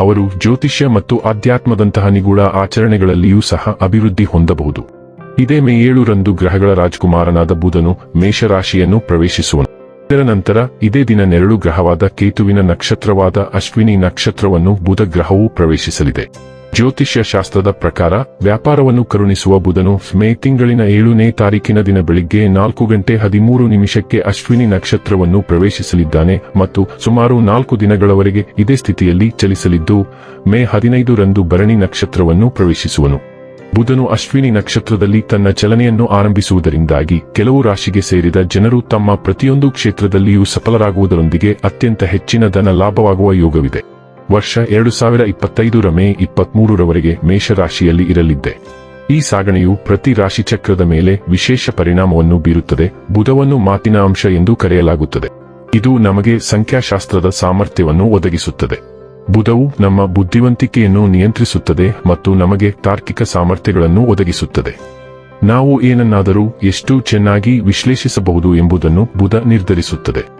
ಅವರು ಜ್ಯೋತಿಷ್ಯ ಮತ್ತು ಆಧ್ಯಾತ್ಮದಂತಹ ನಿಗೂಢ ಆಚರಣೆಗಳಲ್ಲಿಯೂ ಸಹ ಅಭಿವೃದ್ಧಿ ಹೊಂದಬಹುದು. ಇದೇ ಮೇ ಏಳರಂದು ಗ್ರಹಗಳ ರಾಜಕುಮಾರನಾದ ಬುಧನು ಮೇಷರಾಶಿಯನ್ನು ಪ್ರವೇಶಿಸುವನು. ಇದರ ನಂತರ ಇದೇ ದಿನ ನೆರಳು ಗ್ರಹವಾದ ಕೇತುವಿನ ನಕ್ಷತ್ರವಾದ ಅಶ್ವಿನಿ ನಕ್ಷತ್ರವನ್ನು ಬುಧ ಗ್ರಹವು ಪ್ರವೇಶಿಸಲಿದೆ. ಜ್ಯೋತಿಷ್ಯ ಶಾಸ್ತ್ರದ ಪ್ರಕಾರ, ವ್ಯಾಪಾರವನ್ನು ಕರುಣಿಸುವ ಬುಧನು ಮೇ ತಿಂಗಳಿನ ಏಳನೇ ತಾರೀಕಿನ ದಿನ ಬೆಳಿಗ್ಗೆ ನಾಲ್ಕು ಗಂಟೆ ಹದಿಮೂರು ನಿಮಿಷಕ್ಕೆ ಅಶ್ವಿನಿ ನಕ್ಷತ್ರವನ್ನು ಪ್ರವೇಶಿಸಲಿದ್ದಾನೆ ಮತ್ತು ಸುಮಾರು ನಾಲ್ಕು ದಿನಗಳವರೆಗೆ ಇದೇ ಸ್ಥಿತಿಯಲ್ಲಿ ಚಲಿಸಲಿದ್ದು, ಮೇ ಹದಿನೈದು ರಂದು ಭರಣಿ ನಕ್ಷತ್ರವನ್ನು ಪ್ರವೇಶಿಸುವನು. ಬುಧನು ಅಶ್ವಿನಿ ನಕ್ಷತ್ರದಲ್ಲಿ ತನ್ನ ಚಲನೆಯನ್ನು ಆರಂಭಿಸುವುದರಿಂದಾಗಿ ಕೆಲವು ರಾಶಿಗೆ ಸೇರಿದ ಜನರು ತಮ್ಮ ಪ್ರತಿಯೊಂದು ಕ್ಷೇತ್ರದಲ್ಲಿಯೂ ಸಫಲರಾಗುವುದರೊಂದಿಗೆ ಅತ್ಯಂತ ಹೆಚ್ಚಿನ ಧನ ಲಾಭವಾಗುವ ಯೋಗವಿದೆ. ವರ್ಷ ಎರಡು ಸಾವಿರ ಇಪ್ಪತ್ತೈದರ ಮೇ ಇಪ್ಪತ್ಮೂರರವರೆಗೆ ಮೇಷರಾಶಿಯಲ್ಲಿ ಇರಲಿದ್ದೆ. ಈ ಸಾಗಣೆಯು ಪ್ರತಿ ರಾಶಿಚಕ್ರದ ಮೇಲೆ ವಿಶೇಷ ಪರಿಣಾಮವನ್ನು ಬೀರುತ್ತದೆ. ಬುಧವನ್ನು ಮಾತಿನ ಅಂಶ ಎಂದು ಕರೆಯಲಾಗುತ್ತದೆ. ಇದು ನಮಗೆ ಸಂಖ್ಯಾಶಾಸ್ತ್ರದ ಸಾಮರ್ಥ್ಯವನ್ನು ಒದಗಿಸುತ್ತದೆ. ಬುಧವು ನಮ್ಮ ಬುದ್ಧಿವಂತಿಕೆಯನ್ನು ನಿಯಂತ್ರಿಸುತ್ತದೆ ಮತ್ತು ನಮಗೆ ತಾರ್ಕಿಕ ಸಾಮರ್ಥ್ಯಗಳನ್ನು ಒದಗಿಸುತ್ತದೆ. ನಾವು ಏನನ್ನಾದರೂ ಎಷ್ಟು ಚೆನ್ನಾಗಿ ವಿಶ್ಲೇಷಿಸಬಹುದು ಎಂಬುದನ್ನು ಬುಧ ನಿರ್ಧರಿಸುತ್ತದೆ.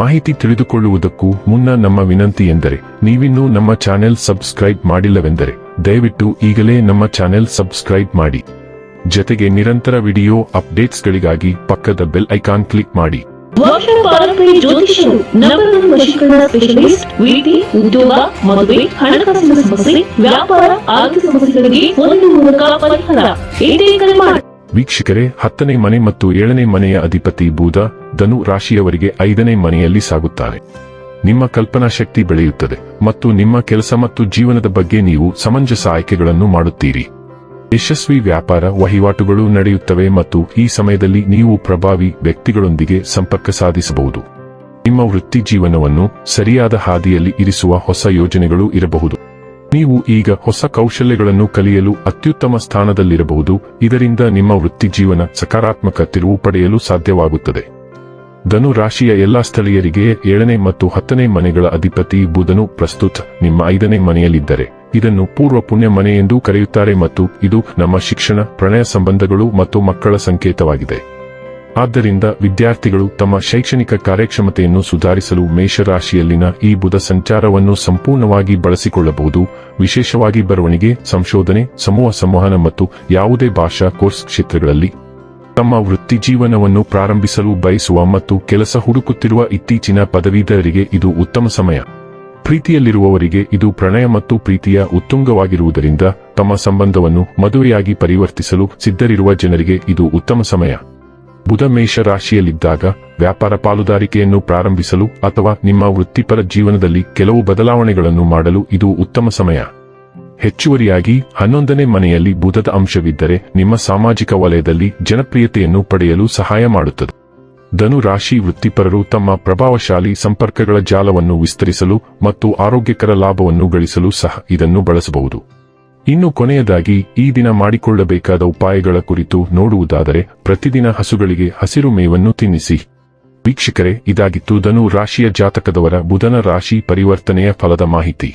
ಮಾಹಿತಿ ತಿಳಿದುಕೊಳ್ಳುವುದಕ್ಕೂ ಮುನ್ನ ನಮ್ಮ ವಿನಂತಿ ಎಂದರೆ ನೀವಿನ್ನೂ ನಮ್ಮ ಚಾನೆಲ್ ಸಬ್ಸ್ಕ್ರೈಬ್ ಮಾಡಿಲ್ಲವೆಂದರೆ ದಯವಿಟ್ಟು ಈಗಲೇ ನಮ್ಮ ಚಾನೆಲ್ ಸಬ್ಸ್ಕ್ರೈಬ್ ಮಾಡಿ. ಜೊತೆಗೆ ನಿರಂತರ ವಿಡಿಯೋ ಅಪ್ಡೇಟ್ಸ್ಗಳಿಗಾಗಿ ಪಕ್ಕದ ಬೆಲ್ ಐಕಾನ್ ಕ್ಲಿಕ್ ಮಾಡಿ. ಉದ್ಯೋಗ ಮದುವೆ ಹಣಕಾಸಿನ ಸಮಸ್ಯೆ ವ್ಯಾಪಾರ ಆರ್ಥಿಕ ಸಮಸ್ಯೆಗಳಿಗೆ ಒಂದು ಮೂಲಕ ಪರಿಹಾರ. ವೀಕ್ಷಕರೇ ಹತ್ತನೇ ಮನೆ ಮತ್ತು ಏಳನೇ ಮನೆಯ ಅಧಿಪತಿ ಬೂದ ಧನು ರಾಶಿಯವರಿಗೆ ಐದನೇ ಮನೆಯಲ್ಲಿ ಸಾಗುತ್ತಾರೆ ನಿಮ್ಮ ಕಲ್ಪನಾ ಶಕ್ತಿ ಬೆಳೆಯುತ್ತದೆ ಮತ್ತು ನಿಮ್ಮ ಕೆಲಸ ಮತ್ತು ಜೀವನದ ಬಗ್ಗೆ ನೀವು ಸಮಂಜಸ ಆಯ್ಕೆಗಳನ್ನು ಮಾಡುತ್ತೀರಿ. ಯಶಸ್ವಿ ವ್ಯಾಪಾರ ವಹಿವಾಟುಗಳು ನಡೆಯುತ್ತವೆ ಮತ್ತು ಈ ಸಮಯದಲ್ಲಿ ನೀವು ಪ್ರಭಾವಿ ವ್ಯಕ್ತಿಗಳೊಂದಿಗೆ ಸಂಪರ್ಕ ಸಾಧಿಸಬಹುದು. ನಿಮ್ಮ ವೃತ್ತಿ ಜೀವನವನ್ನು ಸರಿಯಾದ ಹಾದಿಯಲ್ಲಿ ಇರಿಸುವ ಹೊಸ ಯೋಜನೆಗಳು ಇರಬಹುದು. ನೀವು ಈಗ ಹೊಸ ಕೌಶಲ್ಯಗಳನ್ನು ಕಲಿಯಲು ಅತ್ಯುತ್ತಮ ಸ್ಥಾನದಲ್ಲಿರಬಹುದು, ಇದರಿಂದ ನಿಮ್ಮ ವೃತ್ತಿ ಜೀವನ ಸಕಾರಾತ್ಮಕ ತಿರುವು ಪಡೆಯಲು ಸಾಧ್ಯವಾಗುತ್ತದೆ. ಧನು ರಾಶಿಯ ಎಲ್ಲಾ ಸ್ಥಳೀಯರಿಗೆ ಏಳನೇ ಮತ್ತು ಹತ್ತನೇ ಮನೆಗಳ ಅಧಿಪತಿ ಬುಧನು ಪ್ರಸ್ತುತ ನಿಮ್ಮ ಐದನೇ ಮನೆಯಲ್ಲಿದ್ದರೆ, ಇದನ್ನು ಪೂರ್ವ ಪುಣ್ಯ ಮನೆ ಎಂದು ಕರೆಯುತ್ತಾರೆ ಮತ್ತು ಇದು ನಮ್ಮ ಶಿಕ್ಷಣ, ಪ್ರಣಯ ಸಂಬಂಧಗಳು ಮತ್ತು ಮಕ್ಕಳ ಸಂಕೇತವಾಗಿದೆ. ಆದ್ದರಿಂದ ವಿದ್ಯಾರ್ಥಿಗಳು ತಮ್ಮ ಶೈಕ್ಷಣಿಕ ಕಾರ್ಯಕ್ಷಮತೆಯನ್ನು ಸುಧಾರಿಸಲು ಮೇಷರಾಶಿಯಲ್ಲಿನ ಈ ಬುಧ ಸಂಚಾರವನ್ನು ಸಂಪೂರ್ಣವಾಗಿ ಬಳಸಿಕೊಳ್ಳಬಹುದು. ವಿಶೇಷವಾಗಿ ಬರವಣಿಗೆ, ಸಂಶೋಧನೆ, ಸಮೂಹ ಸಂವಹನ ಮತ್ತು ಯಾವುದೇ ಭಾಷಾ ಕೋರ್ಸ್ ಕ್ಷೇತ್ರಗಳಲ್ಲಿ ತಮ್ಮ ವೃತ್ತಿ ಜೀವನವನ್ನು ಪ್ರಾರಂಭಿಸಲು ಬಯಸುವ ಮತ್ತು ಕೆಲಸ ಹುಡುಕುತ್ತಿರುವ ಇತ್ತೀಚಿನ ಪದವೀಧರರಿಗೆ ಇದು ಉತ್ತಮ ಸಮಯ. ಪ್ರೀತಿಯಲ್ಲಿರುವವರಿಗೆ ಇದು ಪ್ರಣಯ ಮತ್ತು ಪ್ರೀತಿಯ ಉತ್ತುಂಗವಾಗಿರುವುದರಿಂದ ತಮ್ಮ ಸಂಬಂಧವನ್ನು ಮದುವೆಯಾಗಿ ಪರಿವರ್ತಿಸಲು ಸಿದ್ಧರಿರುವ ಜನರಿಗೆ ಇದು ಉತ್ತಮ ಸಮಯ. ಬುಧ ಮೇಷ ರಾಶಿಯಲ್ಲಿದ್ದಾಗ ವ್ಯಾಪಾರ ಪಾಲುದಾರಿಕೆಯನ್ನು ಪ್ರಾರಂಭಿಸಲು ಅಥವಾ ನಿಮ್ಮ ವೃತ್ತಿಪರ ಜೀವನದಲ್ಲಿ ಕೆಲವು ಬದಲಾವಣೆಗಳನ್ನು ಮಾಡಲು ಇದು ಉತ್ತಮ ಸಮಯ. ಹೆಚ್ಚುವರಿಯಾಗಿ ಹನ್ನೊಂದನೇ ಮನೆಯಲ್ಲಿ ಬುಧದ ಅಂಶವಿದ್ದರೆ ನಿಮ್ಮ ಸಾಮಾಜಿಕ ವಲಯದಲ್ಲಿ ಜನಪ್ರಿಯತೆಯನ್ನು ಪಡೆಯಲು ಸಹಾಯ ಮಾಡುತ್ತದೆ. ಧನು ರಾಶಿ ವೃತ್ತಿಪರರು ತಮ್ಮ ಪ್ರಭಾವಶಾಲಿ ಸಂಪರ್ಕಗಳ ಜಾಲವನ್ನು ವಿಸ್ತರಿಸಲು ಮತ್ತು ಆರೋಗ್ಯಕರ ಲಾಭವನ್ನು ಗಳಿಸಲು ಸಹ ಇದನ್ನು ಬಳಸಬಹುದು. ಇನ್ನು ಕೊನೆಯದಾಗಿ, ಈ ದಿನ ಮಾಡಿಕೊಳ್ಳಬೇಕಾದ ಉಪಾಯಗಳ ಕುರಿತು ನೋಡುವುದಾದರೆ ಪ್ರತಿದಿನ ಹಸುಗಳಿಗೆ ಹಸಿರು ಮೇವನ್ನು ತಿನ್ನಿಸಿ. ವೀಕ್ಷಕರೇ, ಇದಾಗಿತ್ತು ಧನು ರಾಶಿಯ ಜಾತಕದವರ ಬುಧನ ರಾಶಿ ಪರಿವರ್ತನೆಯ ಫಲದ ಮಾಹಿತಿ.